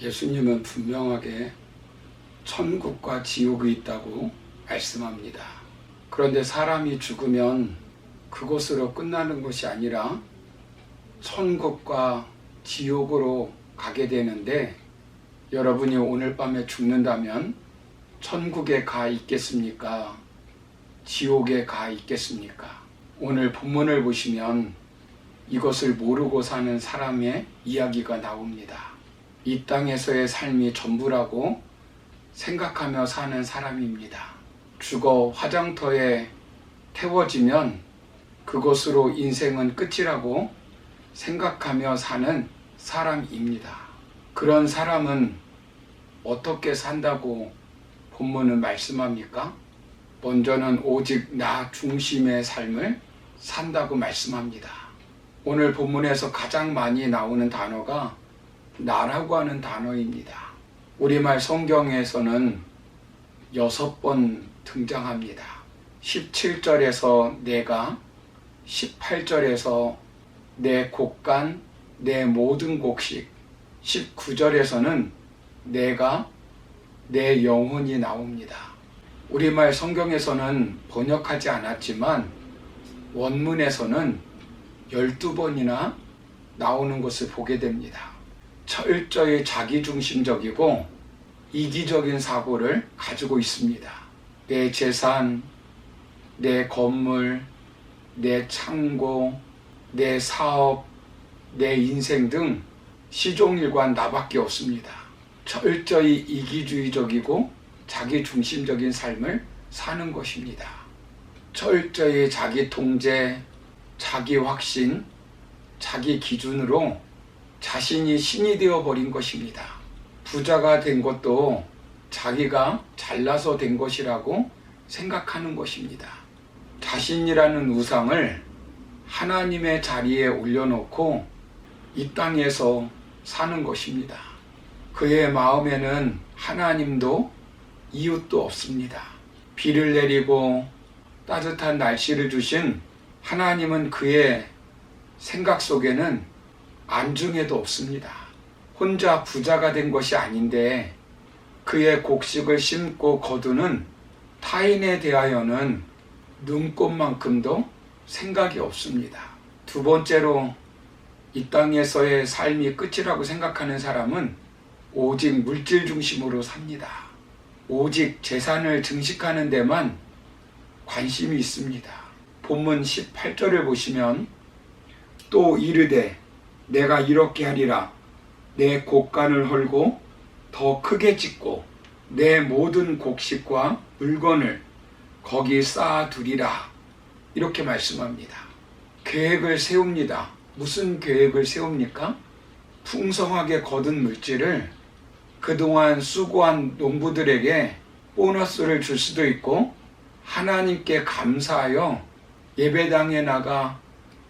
예수님은 분명하게 천국과 지옥이 있다고 말씀합니다. 그런데 사람이 죽으면 그곳으로 끝나는 것이 아니라 천국과 지옥으로 가게 되는데 여러분이 오늘 밤에 죽는다면 천국에 가 있겠습니까? 지옥에 가 있겠습니까? 오늘 본문을 보시면 이것을 모르고 사는 사람의 이야기가 나옵니다. 이 땅에서의 삶이 전부라고 생각하며 사는 사람입니다. 죽어 화장터에 태워지면 그것으로 인생은 끝이라고 생각하며 사는 사람입니다. 그런 사람은 어떻게 산다고 본문은 말씀합니까? 먼저는 오직 나 중심의 삶을 산다고 말씀합니다. 오늘 본문에서 가장 많이 나오는 단어가 나라고 하는 단어입니다. 우리말 성경에서는 여섯 번 등장합니다. 17절에서 내가, 18절에서 내 곡간, 내 모든 곡식, 19절에서는 내가, 내 영혼이 나옵니다. 우리말 성경에서는 번역하지 않았지만 원문에서는 12번이나 나오는 것을 보게 됩니다. 철저히 자기중심적이고 이기적인 사고를 가지고 있습니다. 내 재산, 내 건물, 내 창고, 내 사업, 내 인생 등 시종일관 나밖에 없습니다. 철저히 이기주의적이고 자기중심적인 삶을 사는 것입니다. 철저히 자기 통제, 자기 확신, 자기 기준으로 자신이 신이 되어 버린 것입니다. 부자가 된 것도 자기가 잘나서 된 것이라고 생각하는 것입니다. 자신이라는 우상을 하나님의 자리에 올려놓고 이 땅에서 사는 것입니다. 그의 마음에는 하나님도 이웃도 없습니다. 비를 내리고 따뜻한 날씨를 주신 하나님은 그의 생각 속에는 안중에도 없습니다. 혼자 부자가 된 것이 아닌데 그의 곡식을 심고 거두는 타인에 대하여는 눈꽃만큼도 생각이 없습니다. 두 번째로 이 땅에서의 삶이 끝이라고 생각하는 사람은 오직 물질 중심으로 삽니다. 오직 재산을 증식하는 데만 관심이 있습니다. 본문 18절을 보시면 또 이르되 내가 이렇게 하리라 내 곡간을 헐고 더 크게 짓고 내 모든 곡식과 물건을 거기 쌓아두리라 이렇게 말씀합니다. 계획을 세웁니다. 무슨 계획을 세웁니까? 풍성하게 거둔 물질을 그동안 수고한 농부들에게 보너스를 줄 수도 있고 하나님께 감사하여 예배당에 나가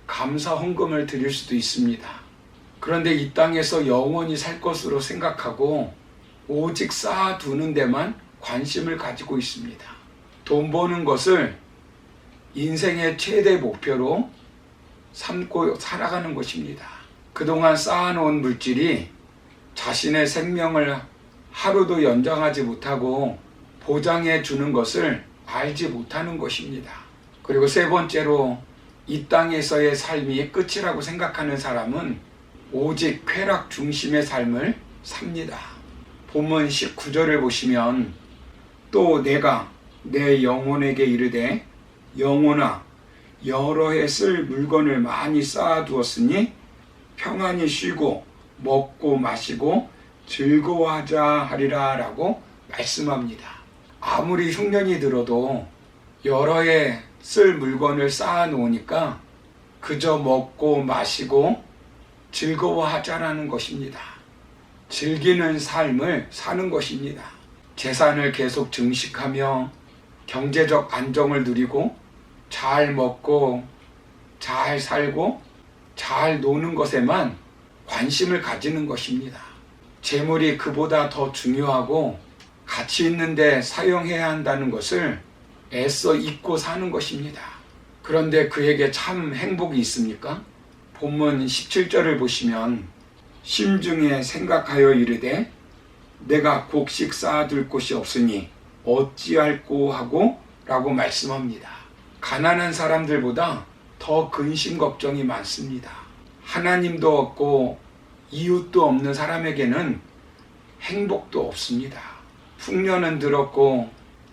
감사 헌금을 드릴 수도 있습니다. 그런데 이 땅에서 영원히 살 것으로 생각하고 오직 쌓아두는 데만 관심을 가지고 있습니다. 돈 버는 것을 인생의 최대 목표로 삼고 살아가는 것입니다. 그동안 쌓아놓은 물질이 자신의 생명을 하루도 연장하지 못하고 보장해 주는 것을 알지 못하는 것입니다. 그리고 세 번째로 이 땅에서의 삶이 끝이라고 생각하는 사람은 오직 쾌락 중심의 삶을 삽니다. 본문 19절을 보시면 또 내가 내 영혼에게 이르되 영혼아 여러 해 쓸 물건을 많이 쌓아두었으니 평안히 쉬고 먹고 마시고 즐거워하자 하리라 라고 말씀합니다. 아무리 흉년이 들어도 여러 해 쓸 물건을 쌓아 놓으니까 그저 먹고 마시고 즐거워하자라는 것입니다. 즐기는 삶을 사는 것입니다. 재산을 계속 증식하며 경제적 안정을 누리고 잘 먹고 잘 살고 잘 노는 것에만 관심을 가지는 것입니다. 재물이 그보다 더 중요하고 가치 있는데 사용해야 한다는 것을 애써 잊고 사는 것입니다. 그런데 그에게 참 행복이 있습니까? 본문 17절을 보시면 심중에 생각하여 이르되 내가 곡식 쌓아둘 곳이 없으니 어찌할꼬 하고 라고 말씀합니다. 가난한 사람들보다 더 근심 걱정이 많습니다. 하나님도 없고 이웃도 없는 사람에게는 행복도 없습니다. 풍년은 들었고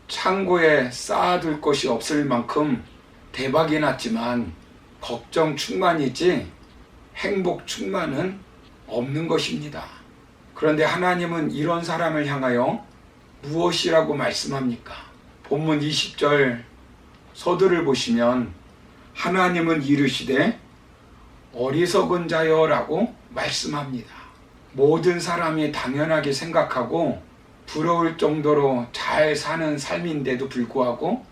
창고에 쌓아둘 것이 없을 만큼 대박이 났지만 걱정 충만이지 행복 충만은 없는 것입니다. 그런데 하나님은 이런 사람을 향하여 무엇이라고 말씀합니까? 본문 20절 서두를 보시면 하나님은 이르시되 어리석은 자여라고 말씀합니다. 모든 사람이 당연하게 생각하고 부러울 정도로 잘 사는 삶인데도 불구하고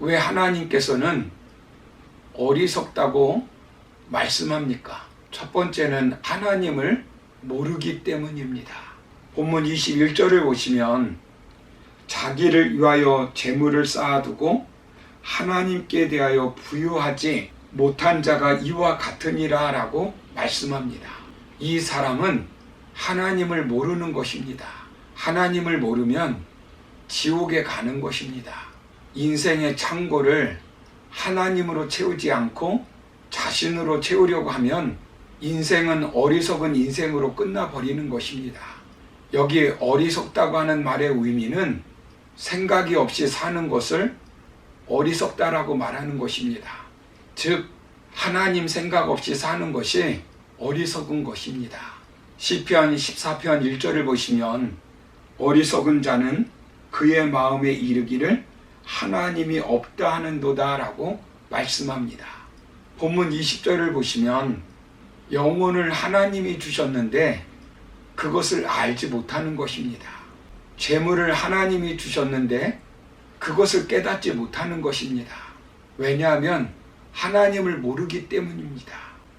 왜 하나님께서는 어리석다고 말씀합니까? 첫 번째는 하나님을 모르기 때문입니다. 본문 21절을 보시면 자기를 위하여 재물을 쌓아두고 하나님께 대하여 부유하지 못한 자가 이와 같으니라 라고 말씀합니다. 이 사람은 하나님을 모르는 것입니다. 하나님을 모르면 지옥에 가는 것입니다. 인생의 창고를 하나님으로 채우지 않고 자신으로 채우려고 하면 인생은 어리석은 인생으로 끝나버리는 것입니다. 여기 어리석다고 하는 말의 의미는 생각이 없이 사는 것을 어리석다라고 말하는 것입니다. 즉, 하나님 생각 없이 사는 것이 어리석은 것입니다. 시편 14편 1절을 보시면 어리석은 자는 그의 마음에 이르기를 하나님이 없다 하는도다라고 말씀합니다. 본문 20절을 보시면 영혼을 하나님이 주셨는데 그것을 알지 못하는 것입니다. 재물을 하나님이 주셨는데 그것을 깨닫지 못하는 것입니다. 왜냐하면 하나님을 모르기 때문입니다.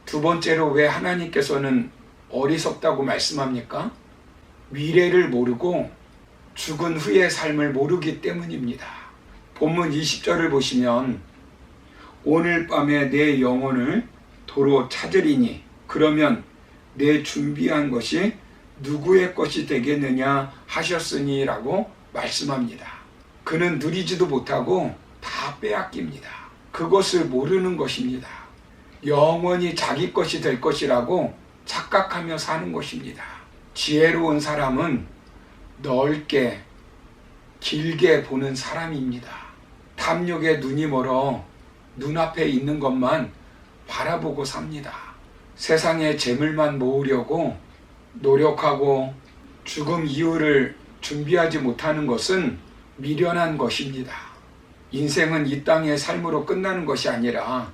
두 번째로 왜 하나님께서는 어리석다고 말씀합니까? 미래를 모르고 죽은 후의 삶을 모르기 때문입니다. 본문 20절을 보시면 오늘 밤에 내 영혼을 도로 찾으리니 그러면 내 준비한 것이 누구의 것이 되겠느냐 하셨으니라고 말씀합니다. 그는 누리지도 못하고 다 빼앗깁니다. 그것을 모르는 것입니다. 영원히 자기 것이 될 것이라고 착각하며 사는 것입니다. 지혜로운 사람은 넓게 길게 보는 사람입니다. 탐욕에 눈이 멀어 눈앞에 있는 것만 바라보고 삽니다. 세상의 재물만 모으려고 노력하고 죽음 이후를 준비하지 못하는 것은 미련한 것입니다. 인생은 이 땅의 삶으로 끝나는 것이 아니라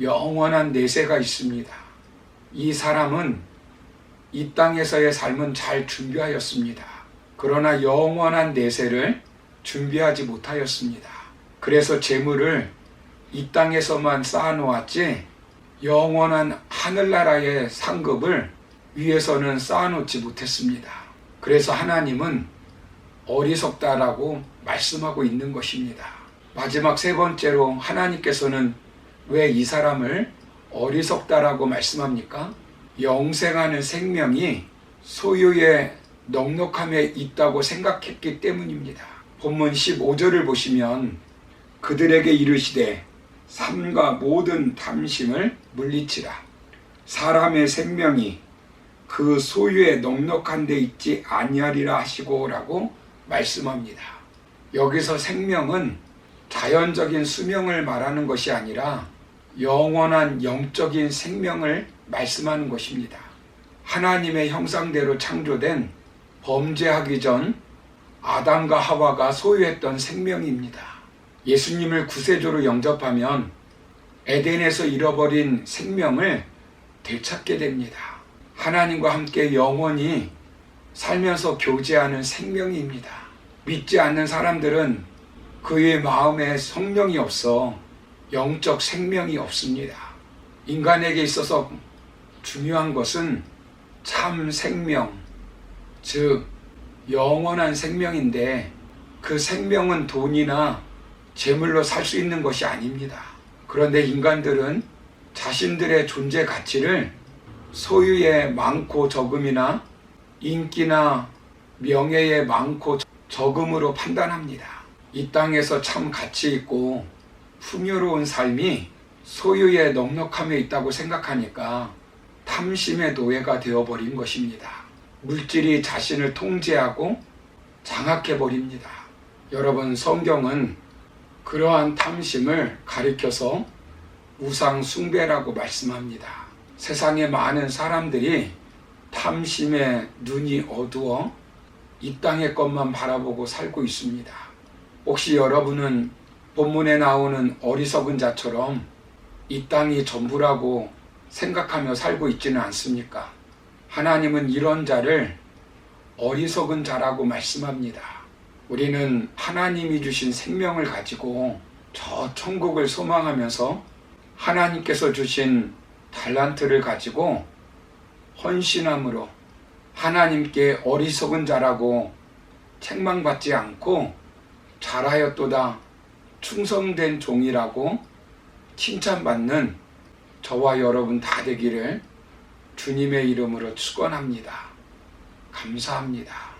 영원한 내세가 있습니다. 이 사람은 이 땅에서의 삶은 잘 준비하였습니다. 그러나 영원한 내세를 준비하지 못하였습니다. 그래서 재물을 이 땅에서만 쌓아놓았지 영원한 하늘나라의 상급을 위에서는 쌓아놓지 못했습니다. 그래서 하나님은 어리석다라고 말씀하고 있는 것입니다. 마지막 세 번째로 하나님께서는 왜 이 사람을 어리석다라고 말씀합니까? 영생하는 생명이 소유의 넉넉함에 있다고 생각했기 때문입니다. 본문 15절을 보시면 그들에게 이르시되 삶과 모든 탐심을 물리치라. 사람의 생명이 그 소유에 넉넉한 데 있지 아니하리라 하시고라고 말씀합니다. 여기서 생명은 자연적인 수명을 말하는 것이 아니라 영원한 영적인 생명을 말씀하는 것입니다. 하나님의 형상대로 창조된 범죄하기 전 아담과 하와가 소유했던 생명입니다. 예수님을 구세주로 영접하면 에덴에서 잃어버린 생명을 되찾게 됩니다. 하나님과 함께 영원히 살면서 교제하는 생명입니다. 믿지 않는 사람들은 그의 마음에 성령이 없어 영적 생명이 없습니다. 인간에게 있어서 중요한 것은 참 생명, 즉, 영원한 생명인데 그 생명은 돈이나 재물로 살 수 있는 것이 아닙니다. 그런데 인간들은 자신들의 존재 가치를 소유의 많고 적음이나 인기나 명예에 많고 적음으로 판단합니다. 이 땅에서 참 가치 있고 풍요로운 삶이 소유의 넉넉함에 있다고 생각하니까 탐심의 노예가 되어버린 것입니다. 물질이 자신을 통제하고 장악해 버립니다. 여러분, 성경은 그러한 탐심을 가리켜서 우상 숭배라고 말씀합니다. 세상의 많은 사람들이 탐심에 눈이 어두워 이 땅의 것만 바라보고 살고 있습니다. 혹시 여러분은 본문에 나오는 어리석은 자처럼 이 땅이 전부라고 생각하며 살고 있지는 않습니까? 하나님은 이런 자를 어리석은 자라고 말씀합니다. 우리는 하나님이 주신 생명을 가지고 저 천국을 소망하면서 하나님께서 주신 달란트를 가지고 헌신함으로 하나님께 어리석은 자라고 책망받지 않고 잘하였도다 충성된 종이라고 칭찬받는 저와 여러분 다 되기를 주님의 이름으로 축원합니다. 감사합니다.